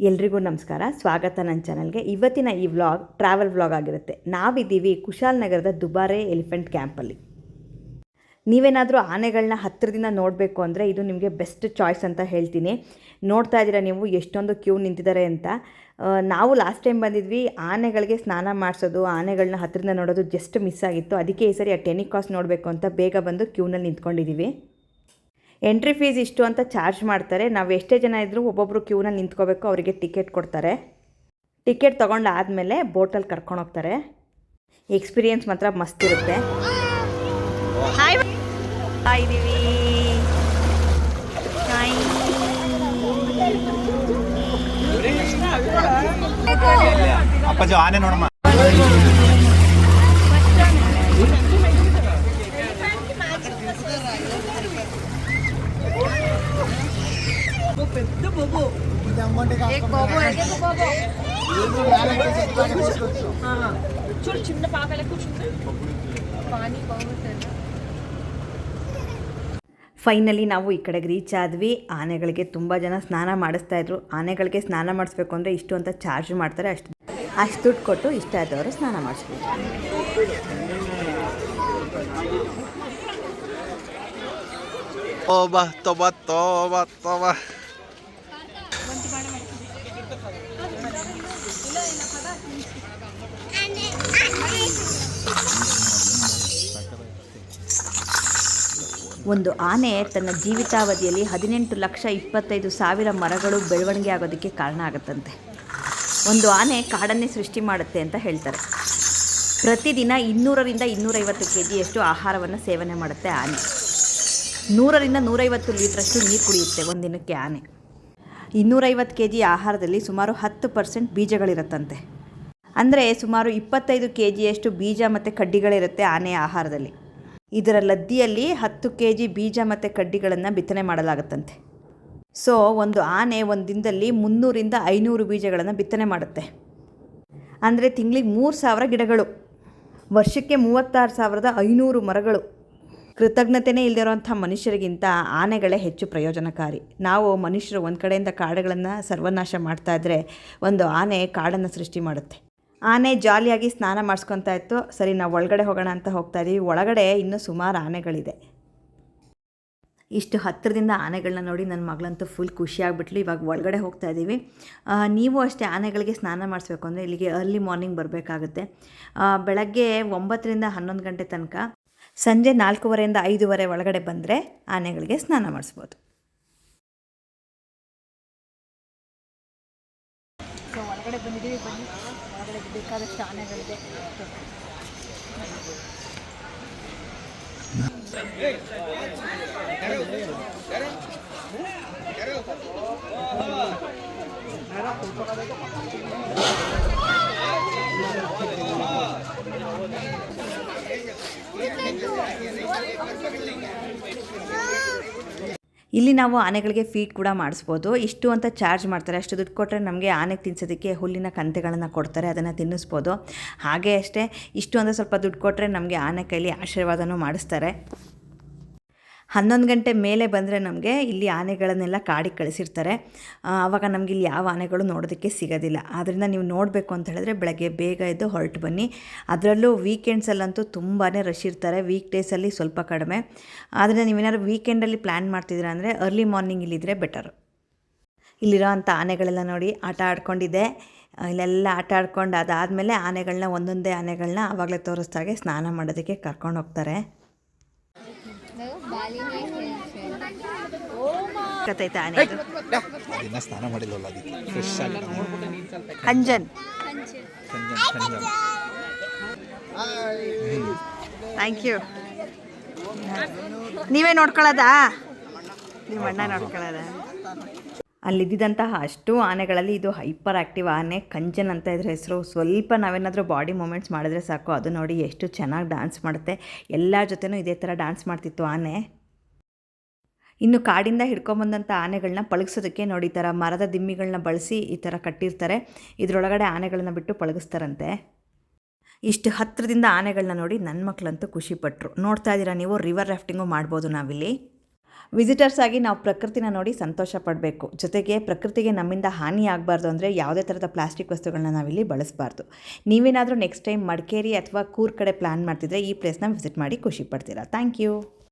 ಎಲ್ರಿಗೂ ನಮಸ್ಕಾರ. ಸ್ವಾಗತ ನನ್ನ ಚಾನಲ್ಗೆ. ಇವತ್ತಿನ ಈ ವ್ಲಾಗ್, ಟ್ರಾವೆಲ್ ವ್ಲಾಗ್ ಆಗಿರುತ್ತೆ. ನಾವಿದ್ದೀವಿ ಕುಶಾಲನಗರದ ದುಬಾರೆ ಎಲಿಫೆಂಟ್ ಕ್ಯಾಂಪಲ್ಲಿ. ನೀವೇನಾದರೂ ಆನೆಗಳನ್ನ ಹತ್ತಿರದಿಂದ ನೋಡಬೇಕು ಅಂದರೆ ಇದು ನಿಮಗೆ ಬೆಸ್ಟ್ ಚಾಯ್ಸ್ ಅಂತ ಹೇಳ್ತೀನಿ. ನೋಡ್ತಾ ಇದ್ದೀರಾ ನೀವು, ಎಷ್ಟೊಂದು ಕ್ಯೂ ನಿಂತಿದ್ದಾರೆ ಅಂತ. ನಾವು ಲಾಸ್ಟ್ ಟೈಮ್ ಬಂದಿದ್ವಿ, ಆನೆಗಳಿಗೆ ಸ್ನಾನ ಮಾಡಿಸೋದು ಆನೆಗಳನ್ನ ಹತ್ತಿರದಿಂದ ನೋಡೋದು ಜಸ್ಟ್ ಮಿಸ್ ಆಗಿತ್ತು. ಅದಕ್ಕೆ ಈ ಸರಿ ಆ ಟೆನಿಕಾಸ್ ನೋಡಬೇಕು ಅಂತ ಬೇಗ ಬಂದು ಕ್ಯೂನಲ್ಲಿ ನಿಂತ್ಕೊಂಡಿದ್ದೀವಿ. ಎಂಟ್ರಿ ಫೀಸ್ ಇಷ್ಟು ಅಂತ ಚಾರ್ಜ್ ಮಾಡ್ತಾರೆ. ನಾವು ಎಷ್ಟೇ ಜನ ಇದ್ದರೂ ಒಬ್ಬೊಬ್ಬರು ಕ್ಯೂನಲ್ಲಿ ನಿಂತ್ಕೋಬೇಕು ಅವರಿಗೆ ಟಿಕೆಟ್ ಕೊಡ್ತಾರೆ. ಟಿಕೆಟ್ ತೊಗೊಂಡು ಆದಮೇಲೆ ಬೋಟಲ್ಲಿ ಕರ್ಕೊಂಡು ಹೋಗ್ತಾರೆ. ಎಕ್ಸ್ಪೀರಿಯನ್ಸ್ ಮಾತ್ರ ಮಸ್ತ್ ಇರುತ್ತೆ. ಹಾಯ್ ಇದ್ದೀವಿ ಹಾಯ್ ಅಪ್ಪಾಜಿ ಆನೆ ನೋಡಮ್ಮ చూడు చిన్న పాప ఎలా కూర్చుంది పానీ బాగుంటుంది ಫೈನಲಿ ನಾವು ಈ ಕಡೆಗೆ ರೀಚ್ ಆದ್ವಿ ಆನೆಗಳಿಗೆ ತುಂಬ ಜನ ಸ್ನಾನ ಮಾಡಿಸ್ತಾ ಇದ್ರು ಆನೆಗಳಿಗೆ ಸ್ನಾನ ಮಾಡಿಸ್ಬೇಕು ಅಂದರೆ ಇಷ್ಟು ಅಂತ ಚಾರ್ಜ್ ಮಾಡ್ತಾರೆ ಅಷ್ಟು ಅಷ್ಟು ದುಡ್ಡು ಕೊಟ್ಟು ಇಷ್ಟ ಆದವರು ಸ್ನಾನ ಮಾಡಿಸ್ಬೇಕು ತೋಬಾ ತೋಬಾ ತೋಬಾ ತೋಬಾ ಒಂದು ಆನೆ ತನ್ನ ಜೀವಿತಾವಧಿಯಲ್ಲಿ ಹದಿನೆಂಟು ಲಕ್ಷ ಇಪ್ಪತ್ತೈದು ಸಾವಿರ ಮರಗಳು ಬೆಳವಣಿಗೆ ಆಗೋದಕ್ಕೆ ಕಾರಣ ಆಗುತ್ತಂತೆ. ಒಂದು ಆನೆ ಕಾಡನ್ನೇ ಸೃಷ್ಟಿ ಮಾಡುತ್ತೆ ಅಂತ ಹೇಳ್ತಾರೆ. ಪ್ರತಿದಿನ ಇನ್ನೂರರಿಂದ ಇನ್ನೂರೈವತ್ತು ಕೆ ಜಿಯಷ್ಟು ಆಹಾರವನ್ನು ಸೇವನೆ ಮಾಡುತ್ತೆ ಆನೆ. ನೂರರಿಂದ ನೂರೈವತ್ತು ಲೀಟ್ರಷ್ಟು ನೀರು ಕುಡಿಯುತ್ತೆ ಒಂದಿನಕ್ಕೆ ಆನೆ. ಇನ್ನೂರೈವತ್ತು ಕೆ ಜಿ ಆಹಾರದಲ್ಲಿ ಸುಮಾರು ಹತ್ತು ಪರ್ಸೆಂಟ್ ಬೀಜಗಳಿರುತ್ತಂತೆ. ಅಂದರೆ ಸುಮಾರು ಇಪ್ಪತ್ತೈದು ಕೆ ಜಿಯಷ್ಟು ಬೀಜ ಮತ್ತು ಕಡ್ಡಿಗಳಿರುತ್ತೆ ಆನೆಯ ಆಹಾರದಲ್ಲಿ. ಇದರ ಲದ್ದಿಯಲ್ಲಿ ಹತ್ತು ಕೆ ಜಿ ಬೀಜ ಮತ್ತು ಕಡ್ಡಿಗಳನ್ನು ಬಿತ್ತನೆ ಮಾಡಲಾಗುತ್ತಂತೆ. ಸೊ, ಒಂದು ಆನೆ ಒಂದು ದಿನದಲ್ಲಿ ಮುನ್ನೂರಿಂದ ಐನೂರು ಬೀಜಗಳನ್ನು ಬಿತ್ತನೆ ಮಾಡುತ್ತೆ. ಅಂದರೆ ತಿಂಗಳಿಗೆ ಮೂರು ಸಾವಿರ ಗಿಡಗಳು. ವರ್ಷಕ್ಕೆ ಮೂವತ್ತಾರು ಸಾವಿರದ ಐನೂರು ಮರಗಳು. ಕೃತಜ್ಞತೆಯೇ ಇಲ್ಲದಿರುವಂಥ ಮನುಷ್ಯರಿಗಿಂತ ಆನೆಗಳೇ ಹೆಚ್ಚು ಪ್ರಯೋಜನಕಾರಿ. ನಾವು ಮನುಷ್ಯರು ಒಂದು ಕಡೆಯಿಂದ ಕಾಡುಗಳನ್ನು ಸರ್ವನಾಶ ಮಾಡ್ತಾ ಇದ್ದರೆ ಒಂದು ಆನೆ ಕಾಡನ್ನು ಸೃಷ್ಟಿ ಮಾಡುತ್ತೆ. ಆನೆ ಜಾಲಿಯಾಗಿ ಸ್ನಾನ ಮಾಡಿಸ್ಕೊತಾ ಇತ್ತು. ಸರಿ, ನಾವು ಒಳಗಡೆ ಹೋಗೋಣ ಅಂತ ಹೋಗ್ತಾ ಇದ್ದೀವಿ ಒಳಗಡೆ ಇನ್ನೂ ಸುಮಾರು ಆನೆಗಳಿದೆ. ಇಷ್ಟು ಹತ್ತಿರದಿಂದ ಆನೆಗಳನ್ನ ನೋಡಿ ನನ್ನ ಮಗಳಂತೂ ಫುಲ್ ಖುಷಿಯಾಗ್ಬಿಟ್ಲು ಇವಾಗ ಒಳಗಡೆ ಹೋಗ್ತಾ ಇದ್ದೀವಿ ನೀವು ಅಷ್ಟೇ ಆನೆಗಳಿಗೆ ಸ್ನಾನ ಮಾಡಿಸ್ಬೇಕು ಅಂದರೆ ಇಲ್ಲಿಗೆ ಅರ್ಲಿ ಮಾರ್ನಿಂಗ್ ಬರಬೇಕಾಗುತ್ತೆ. ಬೆಳಗ್ಗೆ ಒಂಬತ್ತರಿಂದ ಹನ್ನೊಂದು ಗಂಟೆ ತನಕ ಸಂಜೆ ನಾಲ್ಕೂವರೆಯಿಂದ ಐದೂವರೆ ಒಳಗಡೆ ಬಂದರೆ ಆನೆಗಳಿಗೆ ಸ್ನಾನ ಮಾಡಿಸ್ಬೋದು. ಒಳಗಡೆ ಬನ್ನಿ. ಒಳಗಡೆ ಬೇಕಾದಷ್ಟು ಆನೆಗಳಿದೆ. ಇಲ್ಲಿ ನಾವು ಆನೆಗಳಿಗೆ ಫೀಡ್ ಕೂಡ ಮಾಡಿಸ್ಬೋದು. ಇಷ್ಟು ಅಂತ ಚಾರ್ಜ್ ಮಾಡ್ತಾರೆ. ಅಷ್ಟು ದುಡ್ಡು ಕೊಟ್ಟರೆ ನಮಗೆ ಆನೆಗೆ ತಿನ್ಸೋದಕ್ಕೆ ಹುಲ್ಲಿನ ಕಂತೆಗಳನ್ನು ಕೊಡ್ತಾರೆ, ಅದನ್ನು ತಿನ್ನಿಸ್ಬೋದು. ಹಾಗೆ ಅಷ್ಟೇ, ಇಷ್ಟು ಅಂತ ಸ್ವಲ್ಪ ದುಡ್ಡು ಕೊಟ್ಟರೆ ನಮಗೆ ಆನೆ ಕೈಲಿ ಆಶೀರ್ವಾದನೂ ಮಾಡಿಸ್ತಾರೆ. ಹನ್ನೊಂದು ಗಂಟೆ ಮೇಲೆ ಬಂದರೆ ನಮಗೆ ಇಲ್ಲಿ ಆನೆಗಳನ್ನೆಲ್ಲ ಕಾಡಿಗೆ ಕಳಿಸಿರ್ತಾರೆ. ಆವಾಗ ನಮಗೆ ಇಲ್ಲಿ ಯಾವ ಆನೆಗಳು ನೋಡೋದಕ್ಕೆ ಸಿಗೋದಿಲ್ಲ. ಆದ್ದರಿಂದ ನೀವು ನೋಡಬೇಕು ಅಂತ ಹೇಳಿದ್ರೆ ಬೆಳಗ್ಗೆ ಬೇಗ ಎದ್ದು ಹೊರಟು ಬನ್ನಿ. ಅದರಲ್ಲೂ ವೀಕೆಂಡ್ಸಲ್ಲಂತೂ ತುಂಬಾ ರಶ್ ಇರ್ತಾರೆ. ವೀಕ್ ಡೇಸಲ್ಲಿ ಸ್ವಲ್ಪ ಕಡಿಮೆ. ಆದ್ದರಿಂದ ನೀವೇನಾದ್ರು ವೀಕೆಂಡಲ್ಲಿ ಪ್ಲ್ಯಾನ್ ಮಾಡ್ತಿದ್ದೀರಾ ಅಂದರೆ ಅರ್ಲಿ ಮಾರ್ನಿಂಗ್ ಇಲ್ಲಿದ್ದರೆ ಬೆಟರು ಇಲ್ಲಿರೋ ಅಂಥ ಆನೆಗಳೆಲ್ಲ ನೋಡಿ ಆಟ ಆಡ್ಕೊಂಡಿದೆ ಇಲ್ಲೆಲ್ಲ ಆಟ ಆಡ್ಕೊಂಡು ಅದಾದಮೇಲೆ ಆನೆಗಳನ್ನ ಒಂದೊಂದೇ ಆನೆಗಳನ್ನ ಆವಾಗಲೇ ತೋರಿಸ್ದಾಗೆ ಸ್ನಾನ ಮಾಡೋದಕ್ಕೆ ಕರ್ಕೊಂಡು ಹೋಗ್ತಾರೆ? ದಿನ ಸ್ನಾನ ಮಾಡಿಲ್ಲ ಅದಕ್ಕೆ? ಫ್ರೆಶ್ ಆಗಿ ಅಂಜನ್ ಥ್ಯಾಂಕ್ ಯು ನೀವೇ ನೋಡ್ಕೊಳ್ಳೋದಾ? ನಿಮ್ಮ ಅಣ್ಣ ನೋಡ್ಕೊಳ್ಳೋದ? ಅಲ್ಲಿದ್ದಂತಹ ಅಷ್ಟು ಆನೆಗಳಲ್ಲಿ ಇದು ಹೈಪರ್ ಆ್ಯಕ್ಟಿವ್ ಆನೆ. ಕಂಜನ್ ಅಂತ ಇದ್ರ ಹೆಸರು. ಸ್ವಲ್ಪ ನಾವೇನಾದರೂ ಬಾಡಿ ಮೂಮೆಂಟ್ಸ್ ಮಾಡಿದ್ರೆ ಸಾಕು. ಅದು ನೋಡಿ ಎಷ್ಟು ಚೆನ್ನಾಗಿ ಡ್ಯಾನ್ಸ್ ಮಾಡುತ್ತೆ. ಎಲ್ಲರ ಜೊತೆನೂ ಇದೇ ಥರ ಡ್ಯಾನ್ಸ್ ಮಾಡ್ತಿತ್ತು ಆನೆ. ಇನ್ನು ಕಾಡಿಂದ ಹಿಡ್ಕೊಂಬಂದಂಥ ಆನೆಗಳನ್ನ ಪಳಗಿಸೋದಕ್ಕೆ ನೋಡಿ, ಈ ಥರ ಮರದ ದಿಮ್ಮಿಗಳನ್ನ ಬಳಸಿ ಈ ಥರ ಕಟ್ಟಿರ್ತಾರೆ. ಇದರೊಳಗಡೆ ಆನೆಗಳನ್ನ ಬಿಟ್ಟು ಪಳಗಿಸ್ತಾರಂತೆ. ಇಷ್ಟು ಹತ್ತಿರದಿಂದ ಆನೆಗಳನ್ನ ನೋಡಿ ನನ್ನ ಮಕ್ಕಳಂತೂ ಖುಷಿಪಟ್ಟರು ನೋಡ್ತಾ ಇದ್ದೀರಾ ನೀವು? ರಿವರ್ ರಾಫ್ಟಿಂಗು ಮಾಡ್ಬೋದು ನಾವಿಲ್ಲಿ. ವಿಸಿಟರ್ಸ್ ಆಗಿ ನಾವು ಪ್ರಕೃತಿನ ನೋಡಿ ಸಂತೋಷ ಪಡಬೇಕು. ಜೊತೆಗೆ ಪ್ರಕೃತಿಗೆ ನಮ್ಮಿಂದ ಹಾನಿ ಆಗಬಾರ್ದು ಅಂದರೆ ಯಾವುದೇ ಥರದ ಪ್ಲಾಸ್ಟಿಕ್ ವಸ್ತುಗಳನ್ನ ನಾವಿಲ್ಲಿ ಬಳಸಬಾರ್ದು. ನೀವೇನಾದರೂ ನೆಕ್ಸ್ಟ್ ಟೈಮ್ ಮಡಿಕೇರಿ ಅಥವಾ ಕೂರ್ ಕಡೆ ಪ್ಲ್ಯಾನ್ ಮಾಡ್ತಿದ್ರೆ ಈ ಪ್ಲೇಸ್ನ ವಿಸಿಟ್ ಮಾಡಿ ಖುಷಿ ಪಡ್ತೀರಾ? Thank you